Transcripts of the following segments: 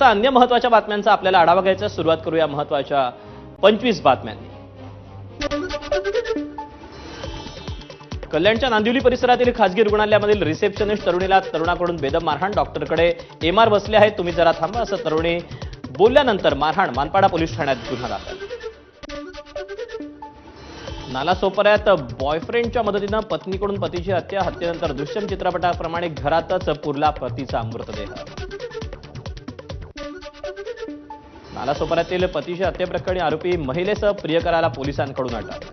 अन्य महत्त्वाच्या बातम्यांचा आपल्याला आढावा घ्यायचा सुरुवात करूया महत्त्वाच्या पंचवीस बातम्यांनी. कल्याणच्या नांदिवली परिसरातील खासगी रुग्णालयामधील रिसेप्शनिस्ट तरुणीला तरुणाकडून बेदम मारहाण. डॉक्टरकडे एमआर बसले आहेत. तुम्ही जरा थांबा. असं तरुणी बोलल्यानंतर मारहाण मानपाडा पोलीस ठाण्यात गुन्हा दाखल. नालासोपाऱ्यात बॉयफ्रेंडच्या मदतीनं पत्नीकडून पतीची हत्या. हत्येनंतर दृश्यम चित्रपटाप्रमाणे घरातच पुरला पतीचा मृतदेह. नालासोपाऱ्यातील पतीच्या हत्येप्रकरणी आरोपी महिलेसह प्रियकराला पोलिसांकडून अटक.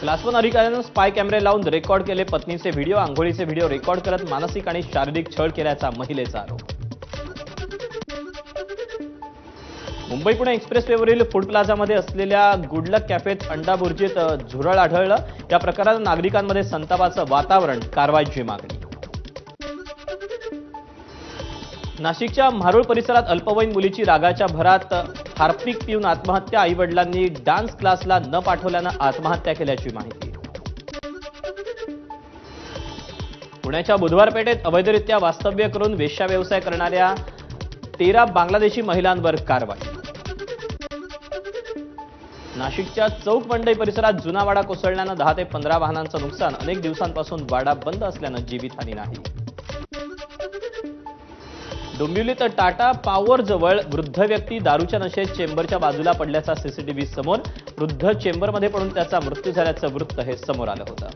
क्लास वन अधिकाऱ्यानं स्पाय कॅमेरे लावून रेकॉर्ड केले पत्नीचे व्हिडिओ आंघोळीचे व्हिडिओ रेकॉर्ड करत मानसिक आणि शारीरिक छळ केल्याचा महिलेचा आरोप. मुंबई पुणे एक्सप्रेसवेवरील फूड प्लाझामध्ये असलेल्या गुडलक कॅफेत अंडा बुर्जीत झुरळ आढळलं. या प्रकारात नागरिकांमध्ये संतापाचं वातावरण कारवाईची मागणी. नाशिकच्या म्हारुळ परिसरात अल्पवयीन मुलीची रागाच्या भरात हार्पिक पिऊन आत्महत्या. आईवडिलांनी डान्स क्लासला न पाठवल्यानं आत्महत्या केल्याची माहिती. पुण्याच्या बुधवार पेठेत अवैधरित्या वास्तव्य करून वेश्या व्यवसाय करणाऱ्या तेरा बांगलादेशी महिलांवर कारवाई. नाशिकच्या चौक मंडई परिसरात जुना वाडा कोसळल्यानं दहा ते पंधरा वाहनांचं नुकसान. अनेक दिवसांपासून वाडा बंद असल्यानं जीवितहानी नाही. डोंबिवलीत टाटा पॉवर जवळ वृद्ध व्यक्ती दारूच्या नशेत चेंबरच्या बाजूला पडल्याचा सीसीटीव्ही समोर वृद्ध चेंबरमध्ये पडून त्याचा मृत्यू झाल्याचं वृत्त हे समोर आलं होतं.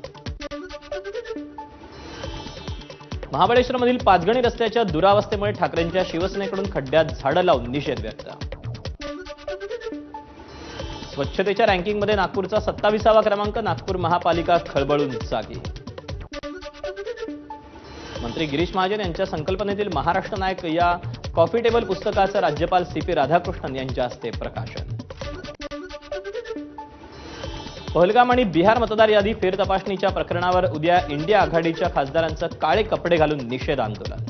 महाबळेश्वरमधील पाचगणी रस्त्याच्या दुरावस्थेमुळे ठाकरेंच्या शिवसेनेकडून खड्ड्यात झाडं लावून निषेध व्यक्त. स्वच्छतेच्या रँकिंगमध्ये नागपूरचा सत्ताविसावा क्रमांक नागपूर महापालिका खळबळून जागी. मंत्री गिरीश महाजन यांच्या संकल्पनेतील महाराष्ट्र नायक या कॉफी टेबल पुस्तकाचं राज्यपाल सी पी राधाकृष्णन यांच्या हस्ते प्रकाशन. पहलगाम आणि बिहार मतदार यादी फेरतपासणीच्या प्रकरणावर उद्या इंडिया आघाडीच्या खासदारांचं काळे कपडे घालून निषेध आंदोलन.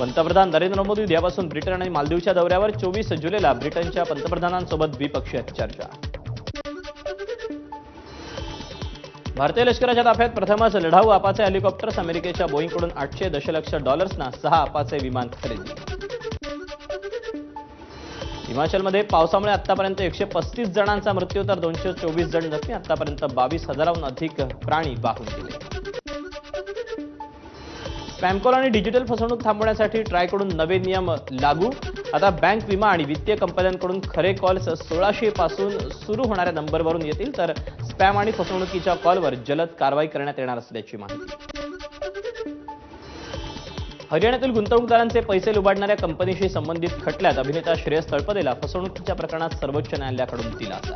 पंतप्रधान नरेंद्र मोदी उद्यापासून ब्रिटन आणि मालदीवच्या दौऱ्यावर चोवीस जुलैला ब्रिटनच्या पंतप्रधानांसोबत द्विपक्षीय चर्चा. भारतीय लष्कराच्या ताफ्यात प्रथमच लढाऊ आपाचे हेलिकॉप्टर्स अमेरिकेच्या बोईंगकडून आठशे दशलक्ष डॉलर्सना सहा आपाचे विमान खरेदी. हिमाचलमध्ये पावसामुळे आतापर्यंत एकशे पस्तीस जणांचा मृत्यू तर दोनशे चोवीस जण जखमी. आतापर्यंत बावीस हजाराहून अधिक प्राणी वाहून गेले. पॅमकॉल आणि डिजिटल फसवणूक थांबवण्यासाठी ट्रायकडून नवे नियम लागू. आता बँक विमा आणि वित्तीय कंपन्यांकडून खरे कॉल्स सोळाशे पासून सुरू होणाऱ्या नंबरवरून येतील तर स्पॅम आणि फसवणुकीच्या कॉलवर जलद कारवाई करण्यात येणार असल्याची माहिती. हरियाणातील गुंतवणूकदारांचे पैसे लुबाडणाऱ्या कंपनीशी संबंधित खटल्यात अभिनेता श्रेयस तळपदेला फसवणुकीच्या प्रकरणात सर्वोच्च न्यायालयाकडून दिलासा.